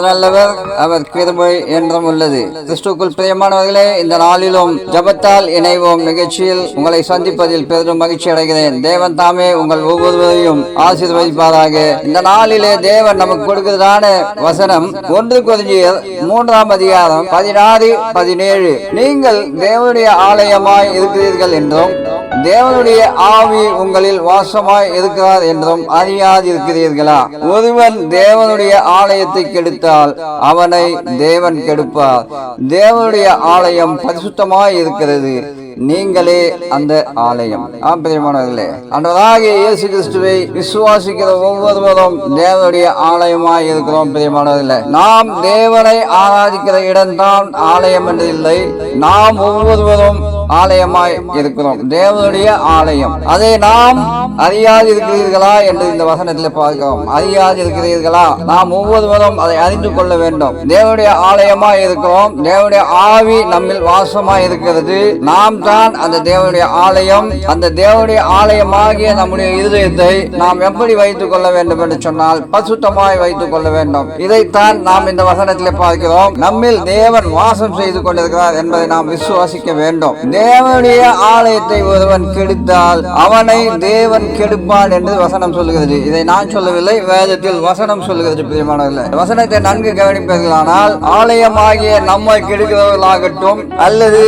நல்லவர் அவர் கிருமை என்றும் உள்ளது. கிறிஸ்துக்குள் பிரியமானவர்களே இந்த நாளிலும் ஜபத்தால் இணைவோம். நிகழ்ச்சியில் உங்களை சந்திப்பதில் பெரிதும் மகிழ்ச்சி அடைகிறேன். தேவன் தாமே உங்கள் ஒவ்வொருவரையும் ஆசீர்வதிப்பாராக. இந்த நாளிலே தேவன் நமக்கு கொடுக்கிறதான வசனம் ஒன்று கொதிஞ்சியர் மூன்றாம் அதிகாரம் பதினாறு பதினேழு. நீங்கள் தேவனுடைய ஆலயமாய் இருக்கிறீர்கள் என்றும் தேவனுடைய ஆவி உங்களில் வாசமாய் இருக்கிறார் என்றும் அறியாதிருக்கிறீர்களா? ஒருவன் தேவனுடைய ஆலயத்தை கெடுத்தால் அவனை தேவன் கெடுப்பார். தேவனுடைய ஆலயம் பரிசுத்தமாய் இருக்கிறது. நீங்களே அந்த ஆலயம். ஆம்பரியமானவர்களே அன்றதாக இயேசு கிறிஸ்துவை விசுவாசிக்கிற ஒவ்வொருவரும் தேவனுடைய ஆலயமாய் இருக்கிறோம் பிரியமானவர்களே. நாம் தேவனை ஆராதிக்கிற இடம்தான் ஆலயம் என்று இல்லை. நாம் ஒவ்வொருவரும் ஆலயமாய் இருக்கிறோம். தேவனுடைய ஆலயம். அதை நாம் அறியாது இருக்கிறீர்களா என்று இந்த வசனத்தில் பார்க்கிறோம். அறியாது இருக்கிறீர்களா நாம் ஒவ்வொருவரும் அதை அறிந்து கொள்ள வேண்டும். தேவனுடைய ஆலயமாய் இருக்கிறோம். தேவனுடைய ஆவி நம்மில் வாசமாய் இருக்கிறது. நாம் தான் அந்த தேவனுடைய ஆலயம். அந்த தேவனுடைய ஆலயமாகிய நம்முடைய இருதயத்தை நாம் எப்படி வைத்துக் கொள்ள வேண்டும் என்று சொன்னால் பசுத்தமாய் வைத்துக் கொள்ள வேண்டும். இதைத்தான் நாம் இந்த வசனத்தில் பார்க்கிறோம். நம்மில் தேவன் வாசம் செய்து கொண்டிருக்கிறார் என்பதை நாம் விசுவாசிக்க வேண்டும். தேவனுடைய ஆலயத்தை ஒருவன் கெடுத்தால் அவனை தேவன் கெடுப்பான் என்று வசனம் சொல்லுகிறது. இதை நான் சொல்லவில்லை வேதத்தில் வசனம் சொல்லுகிறது பிரியமானவர்களே. வசனத்தை நன்கு கவனிப்பீர்களானால் ஆலயமாகிய நம்மை கெடுக்கிறவர்களாகட்டும் அல்லது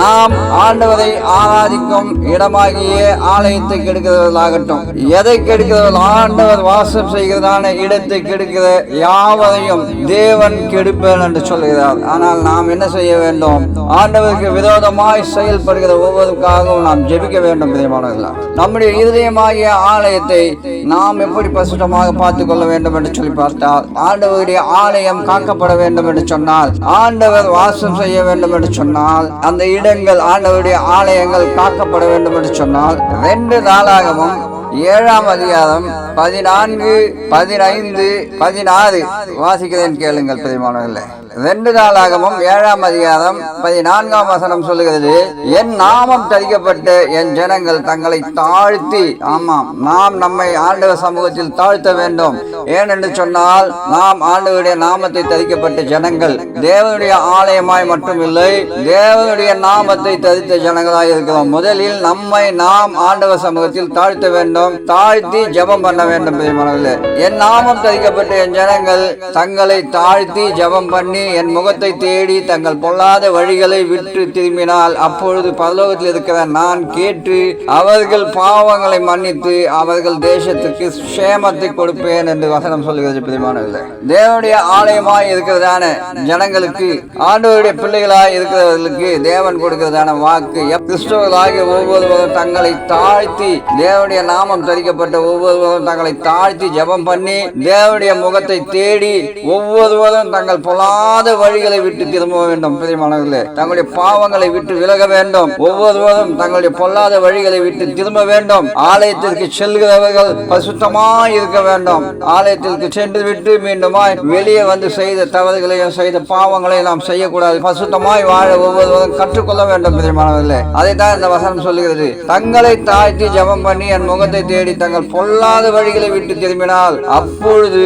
நாம் ஆண்டவரை ஆராதிக்கும் இடமாகிய ஆலயத்தை கெடுக்கிறவர்களாகட்டும் எதை கெடுக்கிறவர்கள்? ஆண்டவர் வாசம் செய்கிறதான இடத்தை கெடுக்கிற யாவரையும் தேவன் கெடுப்பேன் என்று சொல்கிறார் ஆனால் நாம் என்ன செய்ய வேண்டும்? ஆண்டவருக்கு விரோதமாய் செயல்படுகிற ஒவ்வொருக்காகவும் நாம் ஜெபிக்க வேண்டும் பிரியமானவர்களா. நம்முடைய இருதயமாகிய ஆலயத்தை நாம் எப்படி பசுத்தமாக பார்த்துக் கொள்ள வேண்டும் என்று சொல்லி பார்த்தால் ஆண்டவருடைய ஆலயம் காக்கப்பட வேண்டும் என்று சொன்னால் ஆண்டவர் வாசம் செய்ய வேண்டும் என்று சொன்னால் அந்த இடங்கள் ஆண்டவருடைய ஆலயங்கள் காக்கப்பட வேண்டும் என்று சொன்னால் ரெண்டு நாளாகவும் ஏழாம் அதிகாரம் பதினான்கு பதினைந்து பதினாறு வாசிக்கிறேன் கேளுங்கள் பெரியமானவர்களே. ரெண்டு நாளாகவும் ஏழாம் அதிகாரம் பதினான்காம் வசனம் சொல்லுகிறது என் நாமம் தரிக்கப்பட்டு என் ஜனங்கள் தங்களை தாழ்த்தி ஆமாம் நாம் நம்மை ஆண்டவர் சமூகத்தில் தாழ்த்த வேண்டும். ஏனென்று சொன்னால் நாம் ஆண்டவருடைய நாமத்தை தரிக்கப்பட்ட ஜனங்கள் தேவனுடைய ஆலயமாய் மட்டுமில்லை தேவனுடைய நாமத்தை தரித்த ஜனங்களாய் இருக்கிறோம். முதலில் நம்மை நாம் ஆண்டவர் சமூகத்தில் தாழ்த்த வேண்டும் தாழ்த்தி ஜெபம் பண்ண வேண்டும் பெரியமானவர்களே என் நாமம் தரிக்கப்பட்ட என் ஜனங்கள் தங்களை தாழ்த்தி ஜெபம் பண்ணி என் முகத்தை தேடி தங்கள் பொல்லாத வழிகளை விட்டு திரும்பினால் அப்பொழுது பரலோகத்தில் இருக்கிற நான் கேட்டு அவர்கள் பாவங்களை மன்னித்து அவர்கள் தேசத்துக்கு சேமத்தை கொடுப்பேன் என்று வசனம் சொல்கிறது பிரியமானவர்களே. தேவனுடைய ஆலயமாய் இருக்கிறதான ஜனங்களுக்கு ஆண்டவருடைய பிள்ளைகளாய் இருக்கிறவர்களுக்கு தேவன் கொடுக்கிறதான வாக்கு கிறிஸ்தவர்களாகிய ஒவ்வொருவரும் தங்களை தாழ்த்தி தேவனுடைய நாமம் தரிக்கப்பட்ட ஒவ்வொருவரும் தங்களை தாழ்த்தி ஜெபம் பண்ணி தேவனுடைய முகத்தை தேடி ஒவ்வொருவரும் தங்கள் பொல்லாத வழிகளை விட்டு திரும்ப வேண்டும் பிரியமானவர்களே தங்களுடைய பாவங்களை விட்டு விலக வேண்டும். ஒவ்வொருவரும் தங்களுடைய பொல்லாத வழிகளை விட்டு திரும்ப வேண்டும். ஆலயத்திற்கு செல்கிறவர்கள் பசுத்தமாய் இருக்க வேண்டும். ஆலயத்திற்கு சென்று விட்டு மீண்டுமாய் வெளியே வந்து செய்த தவறுகளையும் செய்த பாவங்களையும் நாம் செய்யக்கூடாது. பசுத்தமாய் வாழ ஒவ்வொருவரும் கற்றுக்கொள்ள வேண்டும் பிரியமானவர்களே அதைத்தான் இந்த வசனம் சொல்லுகிறது. தங்களை தாழ்த்தி ஜெபம் பண்ணி என் முகத்தை தேடி தங்கள் பொல்லாத வழிகளை விட்டு திரும்பினால் அப்பொழுது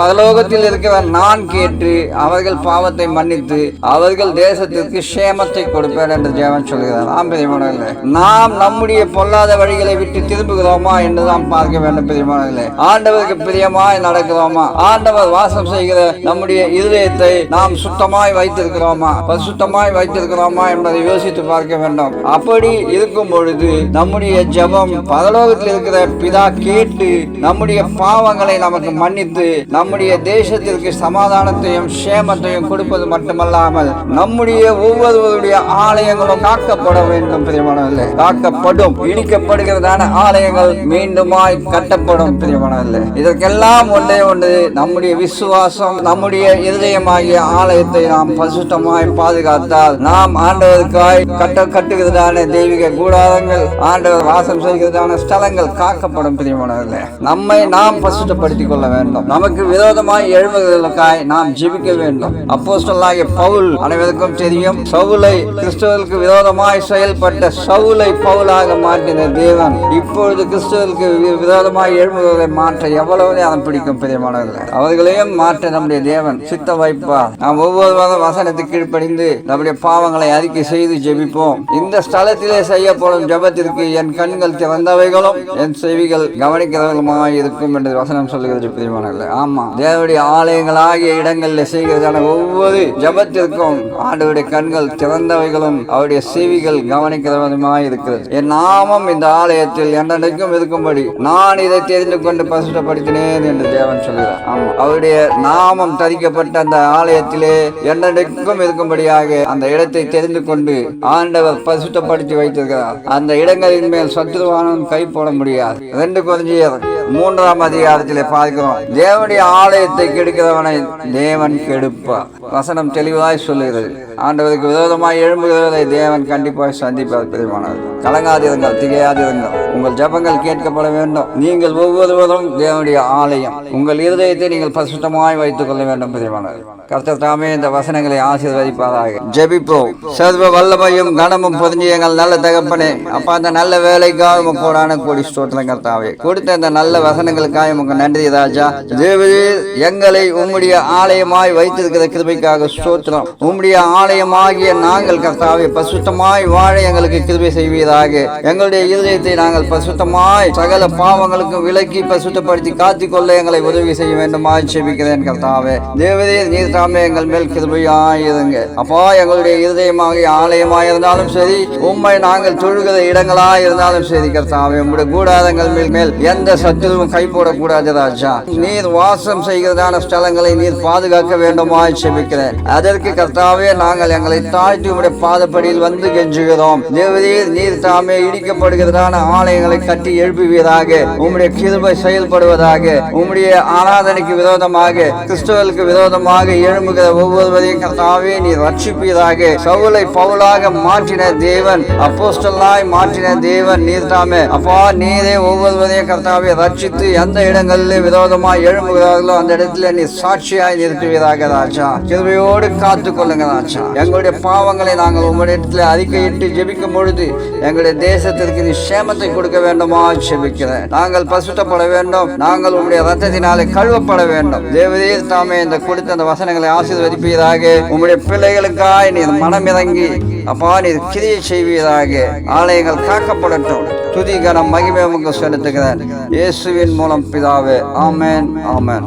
பரலோகத்தில் இருக்கிற நான் கேட்டு அவர்கள் பாவத்தை மன்னித்து அவர்கள் தேசத்திற்கு சேமத்தை கொடுப்பேன் என்று தேவன் சொல்கிறார். ஆம் பிரியமானவர்களே நாம் நம்முடைய பொல்லாத வழிகளை விட்டு திரும்புகிறோமா என்று நாம் பார்க்க வேண்டும் பிரியமானவர்களே ஆண்டவருக்கு பிரியமாய் நடக்கிறோமா? ஆண்டவர் வாசம் செய்கிற நம்முடைய இருதயத்தை நாம் சுத்தமாய் வைத்திருக்கிறோமா? பரிசுத்தமாய் வைத்திருக்கிறோமா என்பதை யோசித்து பார்க்க வேண்டும். அப்படி இருக்கும் பொழுது நம்முடைய ஜெபம் பரலோகத்தில் இருக்கிற பிதா கேட்டு நம்முடைய பாவங்களை நமக்கு மன்னித்து நம்முடைய தேசத்திற்கு சமாதானத்தையும் சேமத்தையும் கொடுப்பது மட்டுமல்லாமல் நம்முடைய ஒவ்வொருவருடைய ஆலயங்களும் காக்கப்பட வேண்டும் பிரியமானவர்களே. காக்கப்படும் இடிக்கப்படுகிறதான ஆலயங்கள் மீண்டுமாய் கட்டப்படும் பிரியமானவர்களே. இதற்கெல்லாம் ஒன்றே ஒன்று நம்முடைய விசுவாசம் நம்முடைய இருதயமாகிய ஆலயத்தை நாம் பசுத்தமாய் பாதுகாத்தால் நாம் ஆண்டவருக்காய் கட்ட கட்டுகிறதான தெய்வீக கூடாரங்கள் ஆண்டவர் வாசம் செய்கிறதான ஸ்தலங்கள் காக்கப்படும் பிரியமானவர்களே. நம்மை நாம் பசுத்தப்படுத்திக் கொள்ள வேண்டும். நமக்கு விரோதமாய் எழுபுகளுக்காய் நாம் ஜெபிக்க வேண்டும். அப்போஸ்டலாகிய பவுல் அனைவருக்கும் தெரியும் சவுலை கிறிஸ்துவருக்கு விரோதமாய் செயல்பட்ட சவுலை பவுலாக மாற்றின தேவன். இப்பொழுது கிறிஸ்துவருக்கு விரோதமாய் எழும்புவதை மாற்ற எவ்வளவு நேரம் பிடிக்கும் பிரியமானவர்களே. அவர்களையும் மாற்ற நம்முடைய தேவன் சித்த வைப்பார் நாம் ஒவ்வொரு வசனத்துக்கு கீழ்ப்படிந்து நம்முடைய பாவங்களை அறிக்கை செய்து ஜெபிப்போம். இந்த ஸ்தலத்திலே செய்யப்படும் ஜெபத்திற்கு என் கண்கள் திறந்தவைகளும் என் செவிகள் கவனிக்கிறவர்களுமாய் இருக்கும் என்று வசனம் சொல்லுகிறது பிரியமானவர்களே. ஆமா தேவடைய ஆலயங்களாகிய இடங்களில் செய்கிறதான ஒவ்வொரு ஜெபத்திற்கும் ஆண்டவருடைய கண்கள் திறந்தவைகளும் அவருடைய செவிகள் கவனிக்கிறவருமாய் இருக்கிறது என் நாமம் இந்த ஆலயத்தில் என்னென்னைக்கும் இருக்கும்படி நான் இதை தெரிந்து கொண்டு பசுத்தப்படுத்தினேன் என்று தேவன் சொல்கிறார். ஆமா. அவருடைய நாமம் தரிக்கப்பட்ட அந்த ஆலயத்திலே என்னென்னைக்கும் இருக்கும்படியாக அந்த இடத்தை தெரிந்து கொண்டு ஆண்டவர் பசுத்தப்படுத்தி வைத்திருக்கிறார். அந்த இடங்களின் மேல் சத்துருவானம் கை போட முடியாது. ரெண்டு குறைஞ்சியர் மூன்றாம் அதிகாரத்திலே பார்க்கிறோம். தேவனுடைய ஆலயத்தை கெடுக்கிறவனை தேவன் கெடுப்பார். வசனம் தெளிவாய் சொல்லுகிறது. ஆண்டவருக்கு விரோதமாய் எழும்புகிறதை தேவன் கண்டிப்பாக சந்திப்பார் பெருமானவர் கலங்காதிருங்கள் திகையாதிருங்கள் உங்கள் ஜெபங்கள் கேட்கப்பட வேண்டும். நீங்கள் ஒவ்வொருவரும் தேவனுடைய ஆலயம். உங்கள் இருதயத்தை நீங்கள் பசுத்தமாய் வைத்துக் கொள்ள வேண்டும் பெருமானவர் கர்த்தர் தாமே இந்த வசனங்களை ஆசீர்வதிப்பதாக ஜெபிப்போம். சர்வ வல்லமையும் கனமும் பொருந்திய எங்கள் நல்ல தகப்பனே. அப்பா அந்த நல்ல வேலைக்காக உங்க கோடான கோடி ஸ்தோத்திரம் கர்த்தாவே. கொடுத்த இந்த நல்ல வசனங்களுக்காக உங்க நன்றி ராஜா. தேவதே எங்களை உம்முடைய ஆலயமாய் வைத்திருக்கிற கிருபைக்காக ஸ்தோத்திரம். உம்முடைய ஆலயமாகிய நாங்கள் கர்த்தாவே பசுத்தமாய் வாழ எங்களுக்கு கிருபை செய்வீராக. எங்களுடைய இருதயத்தை நாங்கள் பசுத்தமாய் சகல பாவங்களுக்கும் விலக்கி பசுத்தப்படுத்தி காத்துக்கொள்ள எங்களை உதவி செய்ய வேண்டுமாய் செபிக்கிறேன் கர்த்தாவே. தேவதே நீர் தாமே எங்கள் மேல் கிருபையாயிருங்க. அப்பா எங்களுடைய இருதயமாக ஆலயமாக இருந்தாலும் சரி உண்மை நாங்கள் தொழுகிற இடங்களா இருந்தாலும் சரி கர்த்தாவே. உங்களுடைய கூடாரங்கள் மேல் மேல் எந்த சத்துருவும் கை போடக்கூடாது ராஜா. நீர் வாசம் செய்கிறதான ஸ்தலங்களை நீர் பாதுகாக்க வேண்டுமாய் செபிக்கிறேன். அதற்கு கர்த்தாவே நாங்கள் எங்களை தாழ்த்தி உம்முடைய பாதப்படியில் வந்து கெஞ்சுகிறோம். தேவரீர் நீர் தாமே இடிக்கப்படுகிறதான ஆலயங்களை கட்டி எழுப்புவீராக. உம்முடைய கிருபை செயல்படுவதாக உம்முடைய ஆராதனைக்கு விரோதமாக கிறிஸ்துவலுக்கு விரோதமாக எழும்புகிற ஒவ்வொருவரையும் கர்த்தாவே நீ ரட்சிப்பீராக. சவுலை பவுலாக மாற்றின தேவன் அப்போஸ்தலாய் மாற்றின தேவன் நீர் தாமே அப்பா நீரே ஒவ்வொருவரையும் கர்த்தாவே ரட்சித்து எந்த இடங்களில் விரோதமாய் எழும்புகிறார்களோ அந்த இடத்துல நீ சாட்சியாய் நிறுத்துவீராக ராஜா. கிருபையோடு காத்து கொள்ளுங்க ராஜா. எங்களுடைய பாவங்களை நாங்கள் உங்களுடைய இடத்துல அறிக்கையிட்டு ஜெபிக்கும் பொழுது எங்களுடைய தேசத்திற்கு நீ சேமத்தை கொடுக்க வேண்டுமா? செபிக்கிறேன் நாங்கள் பசுத்தப்பட வேண்டும். நாங்கள் உங்களுடைய ரத்தத்தினாலே கழுவப்பட வேண்டும். தேவதே தாமே இந்த கொடுத்த அந்த வசனங்களை ஆசீர்வதிப்பீராக. உங்களுடைய பிள்ளைகளுக்காய் நீர் மனமிறங்கி அப்பா நீர் கிரியை செய்வீராக. ஆலயங்கள் காக்கப்படட்டும். துதி கனம் மகிமை உங்க செலுத்துகிறேன். இயேசுவின் மூலம் பிதாவே ஆமேன் ஆமேன்.